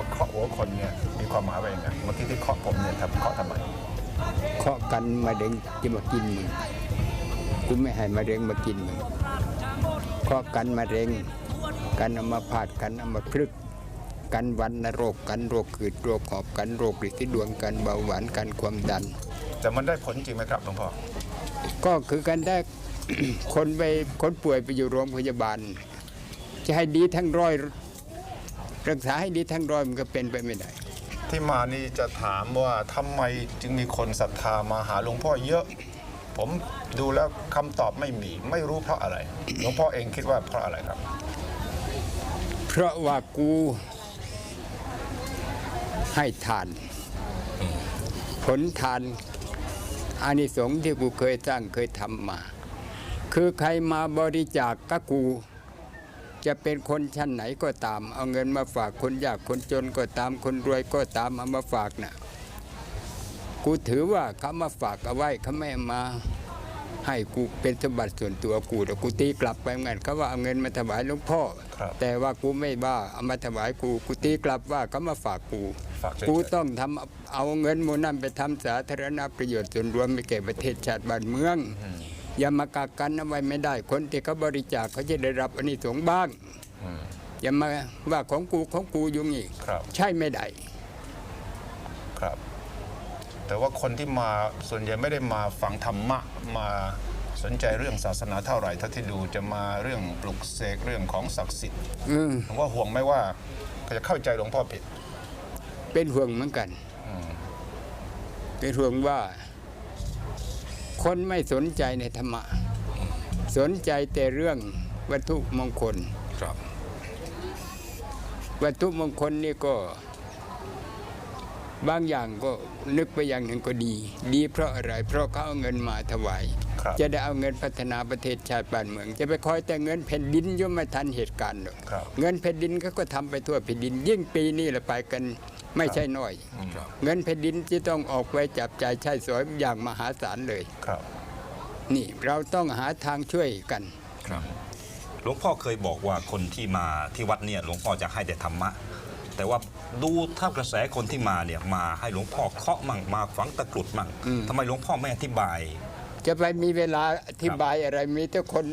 ว่าเคาะหัวคนเนี่ยมีความหมายว่าอย่างไงเมื่อกี้ที่เคาะผมเนี่ยทำเคาะทำไมเคาะกันมาเร็งจะมากินมึงกูไม่ให้มาเร็งมากินมึงเคาะกันมาเร็งกันเอามาพาดกันเอามาพลึกษ์กันวันนโรคกันโรคขืดโรคหอบกันโรคฤทธิ์ดวงกันเบาหวานกันความดัน แต่มันได้ผลจริงไหมครับหลวงพ่อก็คือกันได้คนไปคนป่วยไปอยู่โรงพยาบาล จะให้ดีทั้งร้อย รักษาให้ดีทั้งร้อยมันก็เป็นไปไม่ได้ ที่มานี่จะถามว่าทำไมจึงมีคนศรัทธามาหาหลวงพ่อเยอะ ผมดูแล้วคำตอบไม่มี ไม่รู้เพราะอะไร หลวงพ่อเองคิดว่าเพราะอะไรครับ เพราะว่ากูให้ทาน ผลทานอานิสงส์ที่กูเคยสร้างเคยทำมา คือใครมาบริจาคกับกู จะเป็นคนชั้นไหนก็ตาม เอาเงินมาฝากคนยากคนจนก็ตาม คนรวยก็ตามเอามาฝากน่ะกูถือว่าเขามาฝากเอาไว้เขาไม่เอามาให้กูเป็นสมบัติส่วนตัวกูแต่กูตีกลับไปเหมือนกันเขาว่าเอาเงินมาถวายหลวงพ่อครับแต่ว่ากูไม่ว่าเอามาถวายกูกูตีกลับว่าเขามาฝากกูฝากเฉยๆกูต้องทำเอาเงินมูลนั้นไปทำสาธารณประโยชน์ส่วนรวมไม่แก่ประเทศชาติบ้านเมือง อย่ามากักกันเอาไว้ไม่ได้ คนที่เขาบริจาคเขาจะได้รับอานิสงส์บ้างอืมอย่ามาว่าของกูของกูอยู่งี้ครับใช่ไม่ได้ครับ แต่ว่าคนที่มาส่วนใหญ่ไม่ได้มาฝังธรรมะมาสนใจเรื่องศาสนาเท่าไหร่เท่าที่ดูจะมาเรื่องปลุกเสกเรื่องของศักดิ์สิทธิ์อืมผมว่าห่วงไหมว่าเขาจะเข้าใจหลวงพ่อผิด เป็นห่วงเหมือนกันอืมเป็นห่วงว่า คนไม่สนใจในธรรมะ สนใจแต่เรื่องวัตถุมงคลครับ วัตถุมงคลนี่ก็ บางอย่างก็นึกไปอย่างหนึ่งก็ดี ดีเพราะอะไร เพราะเขาเอาเงินมาถวาย ครับจะได้เอาเงินพัฒนาประเทศชาติบ้านเมือง จะไปคอยแต่เงินแผ่นดินย่อมไม่ทันเหตุการณ์หรอกครับ เงินแผ่นดินเขาก็ทำไปทั่วแผ่นดิน ยิ่งปีนี้ละไปกันไม่ใช่น้อยครับเงินแผ่นดินที่ต้องออกไปจับจ่ายใช้สอยอย่างมหาศาลเลยครับ นี่เราต้องหาทางช่วยกันครับหลวงพ่อเคยบอกว่าคนที่มาที่วัดเนี่ยหลวงพ่อจะให้แต่ธรรมะ แต่ว่าดูถ้ากระแสคนที่มาเนี่ยมาให้หลวงพ่อเคาะมั่งมาฝังตะกรุดมั่งอืมทำไมหลวงพ่อไม่อธิบาย จะไปมีเวลาอธิบายอะไร มีแต่คน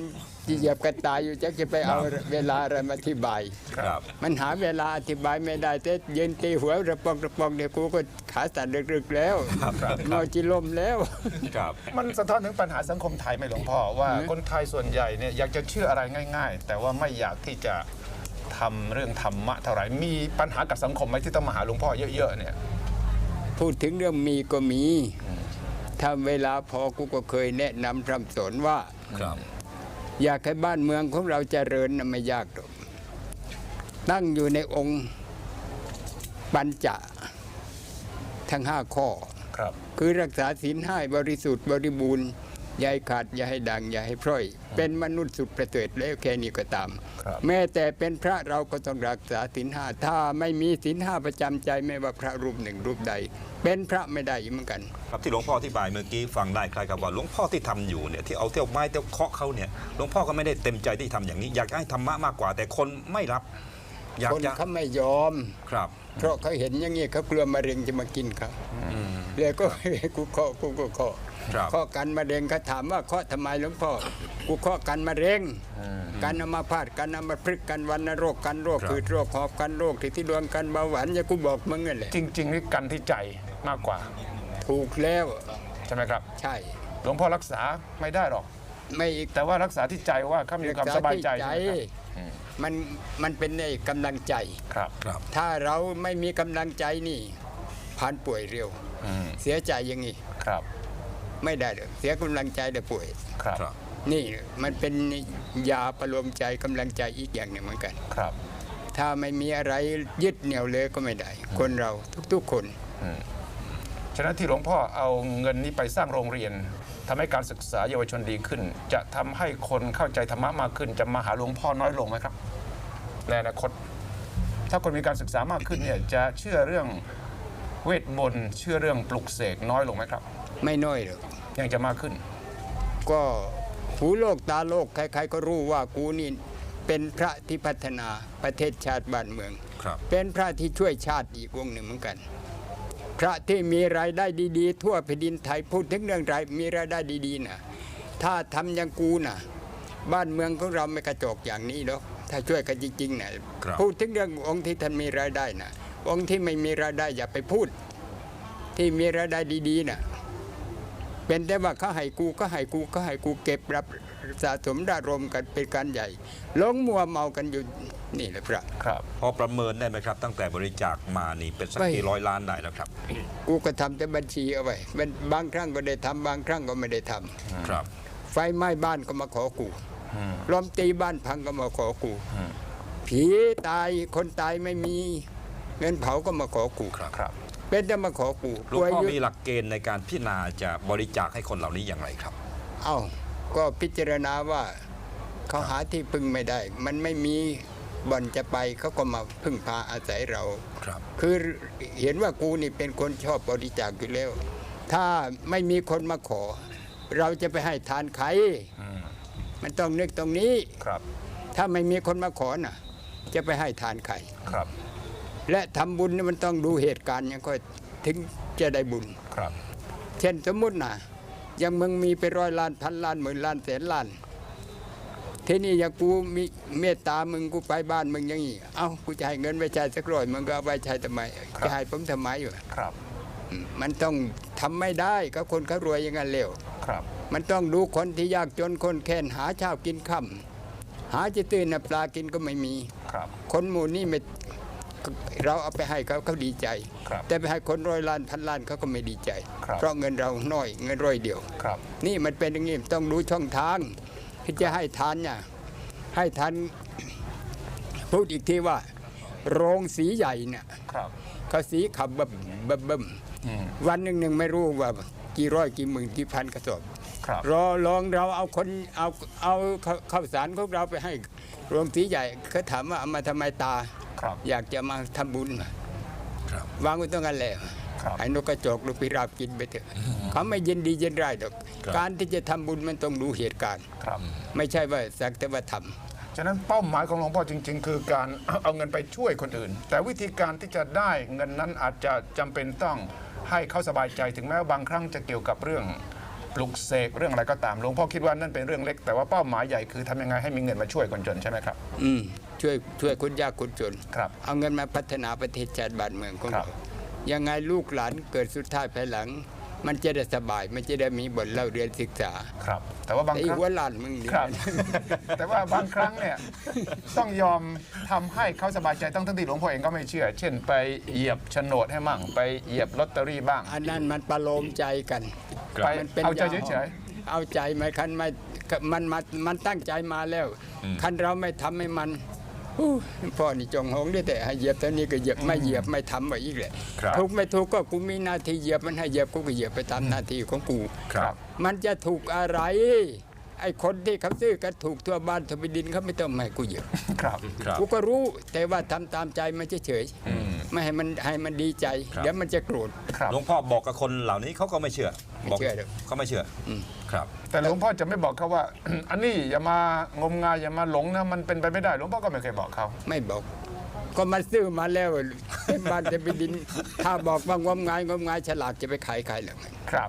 ที่เหยียบกันตายอยู่จะจะไปเอาเวลาอะไรมาอธิบาย ครับมันหาเวลาอธิบายไม่ได้แต่ยืนตีหัวระปองระปองเดี๋ยวกูก็ขาสั่นรึกๆแล้วงอจิลมแล้ว ครับ มันสะท้อนถึงปัญหาสังคมไทยไหมหลวงพ่อว่าคนไทยส่วนใหญ่เนี่ยอยากจะเชื่ออะไรง่าย ๆ แต่ว่าไม่อยากที่จะทำเรื่องธรรมะเท่าไหร่มีปัญหากับสังคมไหมที่ต้องมาหาหลวงพ่อเยอะๆเนี่ย พูดถึงเรื่องมีก็มี ถ้าเวลาพอกูก็เคยแนะนำพร่ำสอนว่า ครับ อยากให้บ้านเมืองของเราเจริญนะไม่ยากหรอกตั้งอยู่ในองค์ปัญจะทั้งห้าข้อ ครับ คือรักษาศีลห้าให้บริสุทธิ์บริบูรณ์ อย่าให้ขาดอย่าให้ดังอย่าให้พร่อย เป็นมนุษย์สุดประเสริฐแล้วแค่นี้ก็ตามครับแม้แต่เป็นพระเราก็ต้องรักษาศีลห้าถ้าไม่มีศีลห้าประจำใจไม่ว่าพระรูปหนึ่งรูปใด เป็นพระไม่ได้อีกเหมือนกัน ครับที่หลวงพ่ออธิบายเมื่อกี้ฟังได้คล้ายกับว่าหลวงพ่อที่ทำอยู่เนี่ยที่เอาเที่ยวไม้เที่ยวเคาะเขาเนี่ยหลวงพ่อก็ไม่ได้เต็มใจที่ทำอย่างนี้ อยากจะให้ธรรมะมากกว่า แต่คนไม่รับอยากคนจะเขาไม่ยอมครับ เพราะเขาเห็นอย่างนี้เขากลัวมะเร็งจะมากินเขาเลยก็กูเคาะกูก็เคาะ ครับเคาะกันมะเร็งเขาถามว่าเคาะทำไมหลวงพ่อกูเคาะกันมะเร็งกันเอามาพาดกันเอามาพลึกกันวันโรคกันโรคครับ คือโรคหอบกันโรคที่ที่ดวงกันเบาหวานอย่ากูบอกมึงนั่นแหละจริงๆนี่กันที่ใจมากกว่าถูกแล้วใช่ไหมครับ ใช่ หลวงพ่อรักษาไม่ได้หรอก ไม่อีกแต่ว่ารักษาที่ใจว่าเขามีความสบายใจรักษใช่ที่ไหมครับอืมมันมันเป็นในกำลังใจ ครับครับถ้าเราไม่มีกำลังใจนี่ผ่านป่วยเร็ว อืมเสียใจอย่างนี้ ครับ ไม่ได้เลยเสียกำลังใจแต่ป่วย ครับครับนี่มันเป็นยาประโลมใจกำลังใจอีกอย่างหนึ่งเหมือนกัน ครับถ้าไม่มีอะไรยึดเหนี่ยวเลยก็ไม่ได้ คนเราทุกๆคนฉะนั้นที่หลวงพ่อเอาเงินนี้ไปสร้างโรงเรียนทำให้การศึกษาเยาวชนดีขึ้น จะทำให้คนเข้าใจธรรมะมากขึ้น จะมาหาหลวงพ่อน้อยลงไหมครับในอนาคต ถ้าคนมีการศึกษามากขึ้นเนี่ยจะเชื่อเรื่องเวทมนต์เชื่อเรื่องปลุกเสกน้อยลงไหมครับ ไม่น้อยหรอกยังจะมากขึ้น ก็หูโลกตาโลกใครๆก็รู้ว่ากูนี่เป็นพระที่พัฒนาประเทศชาติบ้านเมือง ครับ เป็นพระที่ช่วยชาติอีกวงหนึ่งเหมือนกัน พระที่มีรายได้ดีๆ ทั่วแผ่นดินไทยพูดถึงเรื่องรายมีรายได้ดีๆนะถ้าทำอย่างกูน่ะบ้านเมืองของเราไม่กระจอกอย่างนี้หรอกถ้าช่วยกันจริงๆนะครับ พูดถึงเรื่ององค์ที่ท่านมีรายได้นะองค์ที่ไม่มีรายได้อย่าไปพูด ที่มีรายได้ดีๆน่ะ เป็นแต่ว่าเขาให้กูก็ให้กูก็ให้กูเก็บรับสะสมระดมกันเป็นการใหญ่หลงมัวเมากันอยู่นี่แหละพระครับ พอประเมินได้ไหมครับ ตั้งแต่บริจาคมานี่เป็นสักไม่กี่ร้อยล้านได้แล้วครับ กูก็ทำแต่บัญชีเอาไว้เป็นบางครั้งก็ได้ทำบางครั้งก็ไม่ได้ทำครับ ไฟไหม้บ้านก็มาขอกูลมตีบ้านพังก็มาขอกูผีตายคนตายไม่มี เงินเผาก็มาขอกูครับครับ เป็นแต่มาขอกูหลวงพ่อป่วยมียู่หลักเกณฑ์ในการพิจารณาจะบริจาคให้คนเหล่านี้อย่างไรครับ เอ้าก็พิจารณาว่าเขาหาที่พึ่งไม่ได้ มันไม่มีบ่อนจะไปเขาก็มาพึ่งพาอาศัยเราครับ คือเห็นว่ากูนี่เป็นคนชอบบริจาคอยู่แล้ว ถ้าไม่มีคนมาขอ เราจะไปให้ทานใครมันต้องนึกตรงนี้ครับ ถ้าไม่มีคนมาขอน่ะ จะไปให้ทานใครครับ และทำบุญนี่มันต้องดูเหตุการณ์ยังค่อยถึงจะได้บุญครับ เช่นสมมุตินะอยังมึงมีไปร้อยล้านพันล้านหมื่นล้านแสนล้านทีนี้อย่างกูมีเมตตามึงกูไปบ้านมึงอย่างนี้เอ้ากูจะให้เงินไปใช้สักร้อยมึงก็เอาไปใช้ทำไมจะให้ผมทำไมอยู่ครับอืมมันต้องทำไม่ได้ก็คนเขารวยอย่างนั้นเร็วครับ มันต้องดูคนที่ยากจนคนแค้นหาเช้ากินค่ำหาจะตื่นน่ะปลากินก็ไม่มีครับ คนหมู่นี่ไม่ เราเอาไปให้เขาเขาดีใจ ครับแต่ไปให้คนร้อยล้านพันล้านเขาก็ไม่ดีใจ ครับเพราะเงินเราน้อยเงินร้อยเดียว ครับ นี่มันเป็นอย่างนี้ต้องดูช่องทางที่จะให้ทานเนี่ยให้ทาน พูดอีกทีว่า โรงสีใหญ่เนี่ยครับเขาสีขับบบบบบบอืมวันหนึ่งหนึ่งไม่รู้ว่ากี่ร้อยกี่หมื่นกี่พันกระสอบ ครับ รอลองเราเอาคนเอาเอาข้าวข้าวสารของเราไปให้โรงสีใหญ่เขาถามว่าเอามาทำไมตา ครับอยากจะมาทำบุญครับ วางไว้ตรงนั้นแหละครับให้นกกระจอกลูกพิราบกินไปเถอะเขาไม่ยินดียินร้ายดอกครับการที่จะทำบุญมันต้องดูเหตุการณ์ครับไม่ใช่ว่าสักแต่ว่าทฉะนั้นเป้าหมายของหลวงพ่อจริง ๆ คือการเอาเงินไปช่วยคนอื่น แต่วิธีการที่จะได้เงินนั้นอาจจะจำเป็นต้องให้เขาสบายใจถึงแม้ว่าบางครั้งจะเกี่ยวกับเรื่องปลุกเสกเรื่องอะไรก็ตามหลวงพ่อคิดว่านั่นเป็นเรื่องเล็ก แต่ว่าเป้าหมายใหญ่คือทำยังไงให้มีเงินมาช่วยคนจนใช่ไหมครับำอืม ช่วยช่วยคนยากคนจน ครับเอาเงินมาพัฒนาประเทศชาติบ้านเมืองของครัเราบยังไงลูกหลานเกิดสุดท้ายภายหลัง มันจะได้สบาย มันจะได้มีบทเล่าเรียนศึกษาครับ แต่ว่าบางแต่คอีรั้กงว่าหลานมึงนี่ครับ แต่ว่าบางครั้งเนี่ยต้องยอมทำให้เขาสบายใจตั้งทั้งที่หลวงพ่อเองก็ไม่เชื่อ เช่นไปเหยียบโฉนดให้มั่ง ไปเหยียบลอตเตอรี่บ้าง อันนั้นมันประโลมใจกันครับ ไปมันเป็นเอาใจยเฉยเอาใจไหมคันไม่มันมันมันตั้งใจมาแล้ว คันเราไม่ทำให้มันอู้ พ่อนี่จงหงได้แต่ให้เหยียบตอนนี้ก็เหยียบไม่เหยียบไม่ทำไว้อีกเลยครับถูกไม่ถูกก็กูมีหน้าที่เหยียบมันให้เหยียบกูก็เหยียบไปตามหน้าที่ของกูครับมันจะถูกอะไร ไอ้คนที่เขาซื้อกันถูกทั่วบ้านทั่วแผ่นดินเขาไม่ต้องมาให้กูเหยียบๆครับครับกูก็รู้แต่ว่าทำตามใจมันเฉยๆ ไม่ให้มันให้มันดีใจ ครับ เดี๋ยวมันจะโกรธ ครับ หลวงพ่อบอกกับคนเหล่านี้เขาก็ไม่เชื่อไม่บอกเชื่อหรอก เขาไม่เชื่ออครับ แต่หลวงพ่อจะไม่บอกเขาว่า อันนี้อย่ามางมงายอย่ามาหลงนะมันเป็นไปไม่ได้หลวงพ่อก็ไม่เคยบอกเขา ไม่บอก ก็มันซื้อมาแล้วเต็มบ้านเต็มแผ่นดิน ถ้าบอกว่างมงายงมงายฉลาดจะไปขายใครหรือไงครับ